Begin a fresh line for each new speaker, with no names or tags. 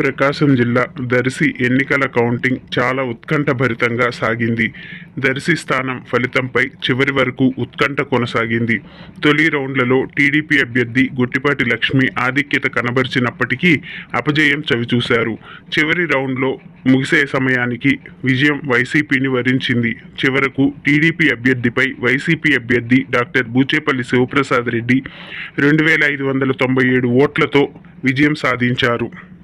ప్రకాశం జిల్లా దర్శి ఎన్నికల కౌంటింగ్ చాలా ఉత్కంఠభరితంగా సాగింది. దర్శి స్థానం ఫలితంపై చివరి వరకు ఉత్కంఠ కొనసాగింది. తొలి రౌండ్లలో టీడీపీ అభ్యర్థి గుట్టిపాటి లక్ష్మి ఆధిక్యత కనబరిచినప్పటికీ అపజయం చవిచూశారు. చివరి రౌండ్లో ముగిసే సమయానికి విజయం వైసీపీని వరించింది. చివరకు టీడీపీ అభ్యర్థిపై వైసీపీ అభ్యర్థి డాక్టర్ బూచేపల్లి శివప్రసాద్ రెడ్డి రెండు వేల ఐదు వందల తొంభై ఏడు ఓట్లతో విజయం సాధించారు.